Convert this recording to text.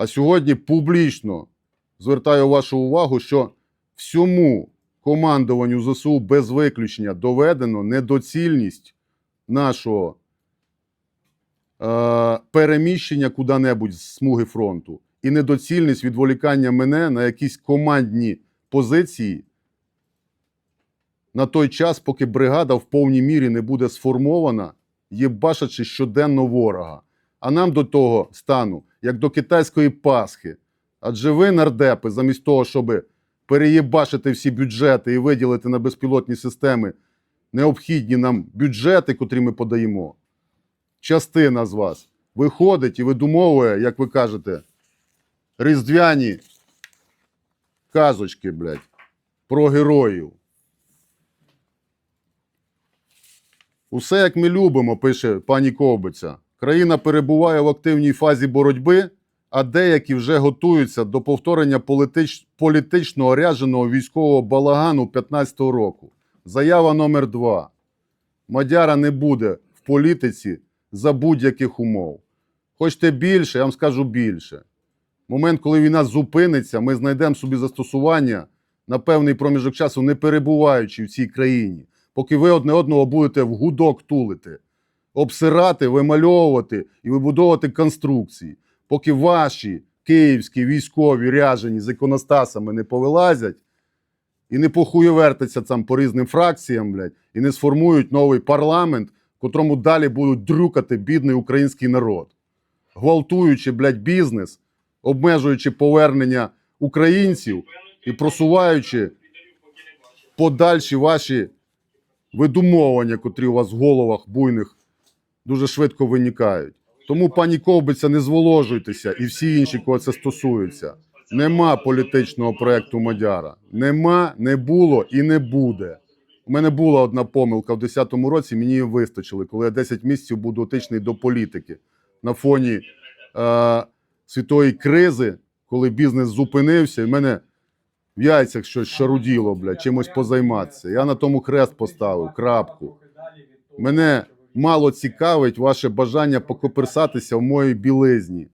А сьогодні публічно звертаю вашу увагу, що всьому командуванню ЗСУ без виключення доведено недоцільність нашого е, переміщення куди-небудь з смуги фронту і недоцільність відволікання мене на якісь командні позиції на той час, поки бригада в повній мірі не буде сформована, єбашачи щоденно ворога. А нам до того стану, як до китайської Пасхи. Адже ви, нардепи, замість того, щоб переєбашити всі бюджети і виділити на безпілотні системи необхідні нам бюджети, котрі ми подаємо, частина з вас виходить і видумовує, як ви кажете, різдвяні казочки, блядь, про героїв. Усе як ми любимо, пише пані Ковбиця. Країна перебуває в активній фазі боротьби, а деякі вже готуються до повторення політич... політично орядженого військового балагану 15-го року. Заява номер два. Мадяра не буде в політиці за будь-яких умов. Хочете більше, я вам скажу більше. Момент, коли війна зупиниться, ми знайдемо собі застосування на певний проміжок часу, не перебуваючи в цій країні, поки ви одне одного будете в гудок тулити, обсирати, вимальовувати і вибудовувати конструкції, поки ваші київські військові ряжені з іконостасами не повилазять і не похуєвертаться там по різним фракціям, блядь, і не сформують новий парламент, котрому далі будуть дрюкати бідний український народ, гвалтуючи, блядь, бізнес, обмежуючи повернення українців і просуваючи подальші ваші видумовування, котрі у вас в головах буйних дуже швидко виникають. Тому, пані Ковбиця, не зволожуйтеся і всі інші, кого це стосується. Нема політичного проекту Мадяра. Нема, не було і не буде. У мене була одна помилка в 10-му році, мені її вистачило, коли я 10 місяців був дотичний до політики на фоні е, світової кризи, коли бізнес зупинився, і в мене в яйцях щось шаруділо, блядь, чимось позайматися. Я на тому хрест поставив, крапку. Мене мало цікавить ваше бажання покоперсатися в моїй білизні.